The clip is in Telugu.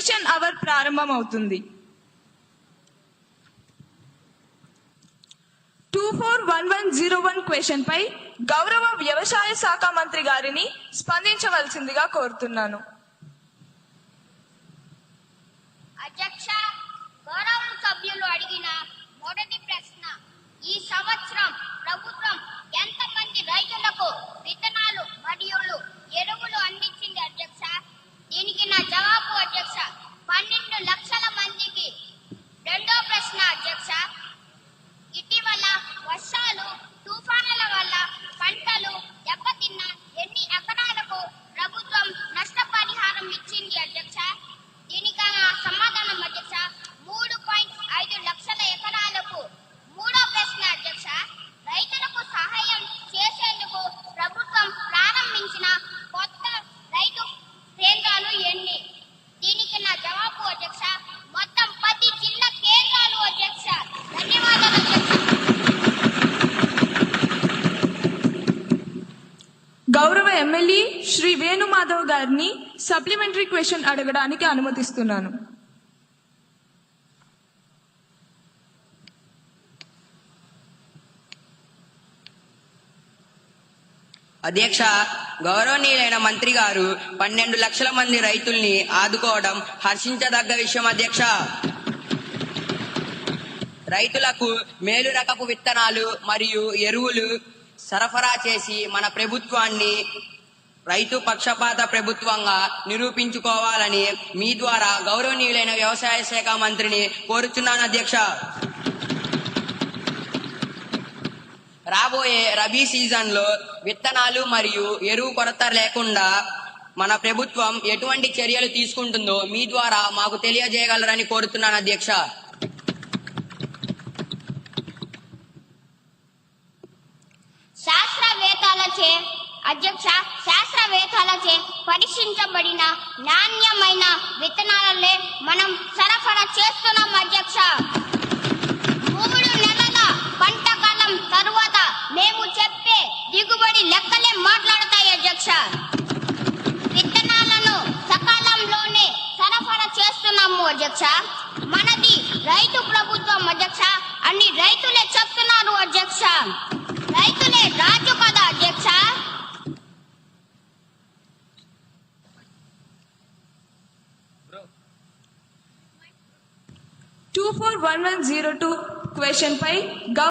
క్వశ్చన్ అవర్ ప్రారంభం అవుతుంది two four one one zero one question పై గౌరవ వ్యవసాయ శాఖ మంత్రి గారిని స్పందించవలసిందిగా కోరుతున్నాను. అధ్యక్ష గౌరవ ఎమ్మెల్యే శ్రీ వేణుమాధవ్ గారిని సప్లిమెంటరీ క్వశ్చన్ అడగడానికి అనుమతిస్తున్నాను. అధ్యక్ష గౌరవనీయులైన మంత్రి గారు పన్నెండు లక్షల మంది రైతుల్ని ఆదుకోవడం హర్షించదగ్గ విషయం అధ్యక్ష. రైతులకు మేలు రకపు విత్తనాలు మరియు ఎరువులు సరఫరా చేసి మన ప్రభుత్వాన్ని రైతు పక్షపాత ప్రభుత్వంగా నిరూపించుకోవాలని మీ ద్వారా గౌరవనీయులైన వ్యవసాయ శాఖ మంత్రిని కోరుచున్నాను అధ్యక్ష. రాబోయే రబీ సీజన్లో విత్తనాలు మరియు ఎరువు కొరత లేకుండా మన ప్రభుత్వం ఎటువంటి చర్యలు తీసుకుంటుందో మీ ద్వారా మాకు తెలియజేయగలరని కోరుతున్నాను అధ్యక్ష. చే అధ్యక్ష శాస్త్రవేత్తలచే పరీక్షించబడిన నాణ్యమైన విత్తనాలనే మనం సరఫరా చేస్తున్నాం అధ్యక్ష. Two four one one zero two question 5